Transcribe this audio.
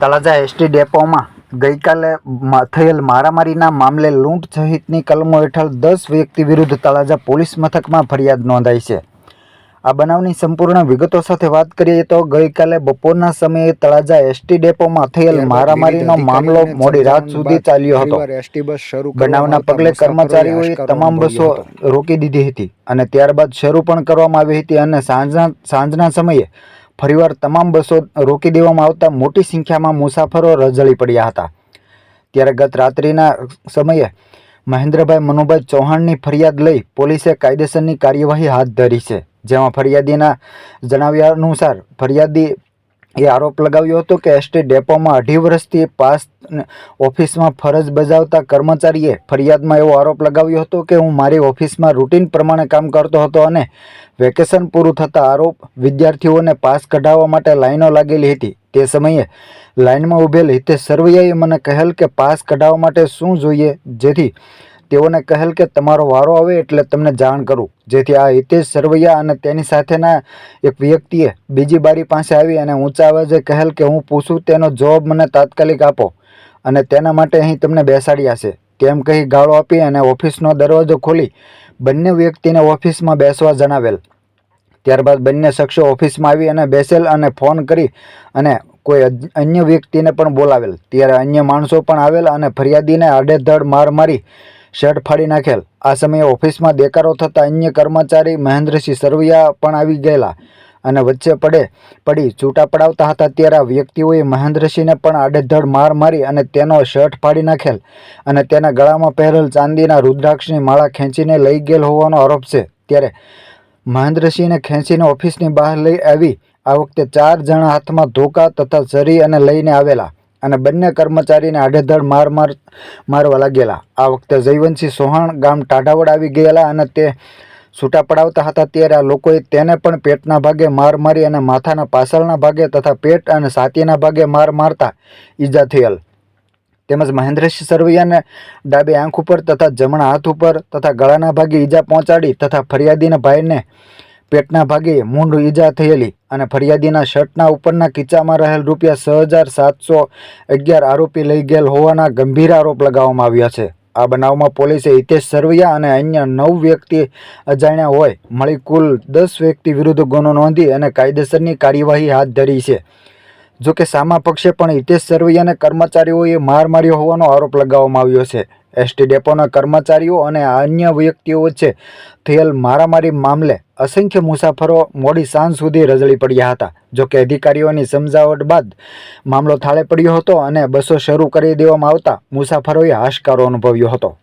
Talaja ST ડેપોમાં ગઈકાલે થયેલ મારામારીના મામલે લૂંટ સહિતની કલમો હેઠળ દસ વ્યક્તિ વિરુદ્ધ તળાજા પોલીસ મથકમાં ફરિયાદ નોંધાઈ છે. આ બનાવની સંપૂર્ણ વિગતો સાથે વાત કરીએ તો ગઈકાલે બપોરના સમયે તળાજા એસટી ડેપોમાં થયેલ મારામારીનો મામલો મોડી રાત સુધી ચાલ્યો હતો. બનાવના પગલે કર્મચારીઓએ તમામ બસો રોકી દીધી હતી અને ત્યારબાદ શરૂ પણ કરવામાં આવી હતી અને સાંજના સાંજના સમયે ફરીવાર તમામ બસો રોકી દેવામાં આવતા મોટી સંખ્યામાં મુસાફરો રઝળી પડ્યા હતા. ત્યારે ગત રાત્રિના સમયે મહેન્દ્રભાઈ મનુભાઈ ચૌહાણની ફરિયાદ લઈ પોલીસે કાયદેસરની કાર્યવાહી હાથ ધરી છે. જેમાં ફરિયાદીના જણાવ્યા અનુસાર ફરિયાદી એ આરોપ લગાવ્યો હતો કે એસટી ડેપોમાં અઢી વર્ષથી પાસ ઓફિસમાં ફરજ બજાવતા કર્મચારીએ ફરિયાદમાં એવો આરોપ લગાવ્યો હતો કે હું મારી ઓફિસમાં રૂટીન પ્રમાણે કામ કરતો હતો અને વેકેશન પૂરું થતાં આરોપ વિદ્યાર્થીઓને પાસ કઢાવવા માટે લાઈનો લાગેલી હતી. તે સમયે લાઈનમાં ઊભેલ હિતેશ સરવૈયાએ મને કહેલ કે પાસ કઢાવવા માટે શું જોઈએ? જેથી તેઓને કહેલ કે તમારો વારો આવે એટલે તમને જાણ કરું. જેથી આ હિતેશ સરવૈયા અને તેની સાથેના એક વ્યક્તિએ બીજી બારી પાસે આવી અને ઊંચા અવાજે કહેલ કે હું પૂછું તેનો જવાબ મને તાત્કાલિક આપો અને તેના માટે અહીં તમને બેસાડ્યા છે. તેમ કહી ગાળો આપી અને ઓફિસનો દરવાજો ખોલી બંને વ્યક્તિને ઓફિસમાં બેસવા જણાવેલ. ત્યારબાદ બંને શખ્સો ઓફિસમાં આવી અને બેસેલ અને ફોન કરી અને કોઈ અન્ય વ્યક્તિને પણ બોલાવેલ. ત્યારે અન્ય માણસો પણ આવેલ અને ફરિયાદીને આડેધડ માર મારી શર્ટ ફાડી નાખેલ. આ સમયે ઓફિસમાં દેકારો થતાં અન્ય કર્મચારી મહેન્દ્રસિંહ સરવૈયા પણ આવી ગયેલા અને વચ્ચે પડે પડી છૂટા પડાવતા હતા ત્યારે આ વ્યક્તિઓએ મહેન્દ્રસિંહને પણ આડેધડ માર મારી અને તેનો શર્ટ ફાડી નાખેલ અને તેના ગળામાં પહેરેલ ચાંદીના રુદ્રાક્ષની માળા ખેંચીને લઈ ગયેલ હોવાનો આરોપ છે. ત્યારે મહેન્દ્રસિંહને ખેંચીને ઓફિસની બહાર લઈ આવી. આ વખતે ચાર જણા હાથમાં ધોકા તથા છરી અને લઈને આવેલા. અને બંને કર્મચારીને આડેધડ માર માર મારવા લાગેલા. આ વખતે જયવંતસિંહ સોહાણ ગામ ટાઢાવડ આવી ગયેલા અને તે છૂટા પડાવતા હતા ત્યારે આ લોકોએ તેને પણ પેટના ભાગે માર મારી અને માથાના પાછળના ભાગે તથા પેટ અને છાતીના ભાગે માર મારતા ઈજા થયેલ. તેમજ મહેન્દ્રસિંહ સરવૈયાને ડાબે આંખ ઉપર તથા જમણા હાથ ઉપર તથા ગળાના ભાગે ઈજા પહોંચાડી તથા ફરિયાદીના ભાઈને પેટના ભાગે મૂંઢ ઈજા થયેલી અને ફરિયાદીના શર્ટના ઉપરના કિસ્સામાં રહેલ રૂપિયા છ હજાર સાતસો અગિયાર આરોપી લઈ ગયેલ હોવાના ગંભીર આરોપ લગાવવામાં આવ્યા છે. આ બનાવમાં પોલીસે હિતેશ સરવૈયા અને અન્ય નવ વ્યક્તિ અજાણ્યા હોય, મળી કુલ દસ વ્યક્તિ વિરુદ્ધ ગુનો નોંધી અને કાયદેસરની કાર્યવાહી હાથ ધરી છે. જોકે સામા પક્ષે પણ હિતેશ સરવૈયાને કર્મચારીઓએ માર માર્યો હોવાનો આરોપ લગાવવામાં આવ્યો છે. એસટી ડેપોના કર્મચારીઓ અને અન્ય વ્યક્તિઓ વચ્ચે થયેલ મારામારી મામલે અસંખ્ય મુસાફરો મોડી સાંજ સુધી રજળી પડ્યા હતા. જોકે અધિકારીઓની સમજાવટ બાદ મામલો થાળે પડ્યો હતો અને બસો શરૂ કરી દેવામાં આવતા મુસાફરોએ હાશકારો અનુભવ્યો હતો.